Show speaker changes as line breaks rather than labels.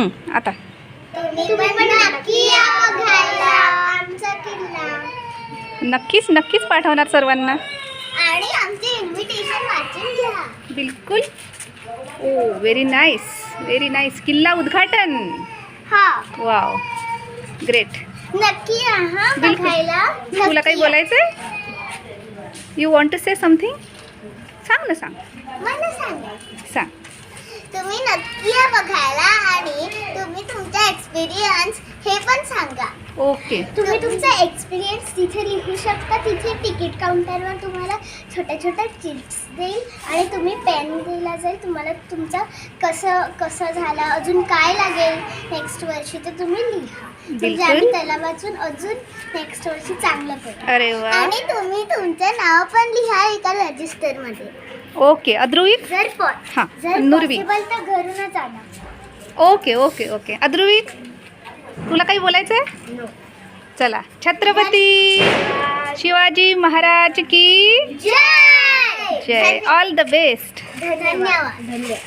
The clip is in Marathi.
आता. नक्कीच नक्कीच पाठवणार सर्वांना.
आणि आमचे इन्व्हिटेशन वाचून घ्या.
बिलकुल. Oh very nice very nice किल्ला उद्घाटन.
हा.
वाव ग्रेट
नक्की हा
बिलकुल. तुला काही. बोलायचं आहे you want to say something सांग ना सांग.
सांगा.
सांग.
तुम्ही नक्की बघायला आणि तुम्ही तुमचा एक्सपिरियन्स हे पण सांगा
ओके.
तुम्ही तुमचा एक्सपिरियन्स तिथे लिहू शकता. तिथे तिकीट काउंटरवर तुम्हाला छोट्या छोट्या चिप्स देईल आणि तुम्ही पेन दिला जाईल. तुम्हाला तुमचं कसं कसं झालं अजून काय लागेल नेक्स्ट वर्षी तर तुम्ही लिहा. म्हणजे. आम्ही त्याला वाचून अजून नेक्स्ट वर्षी चांगलं करू
अरे वा.
आणि तुम्ही तुमचं नाव पण लिहा एका रजिस्टरमध्ये
ओके. अद्रुविक?
जर पण
हां.
जर
नुरवी.
possible तर घरूनच आणा.
Okay okay okay. अद्रुविक? तुला काही बोलायचं आहे चला. छत्रपती शिवाजी महाराज की
जय!
जय. ऑल द बेस्ट
धन्यवाद धन्यवाद.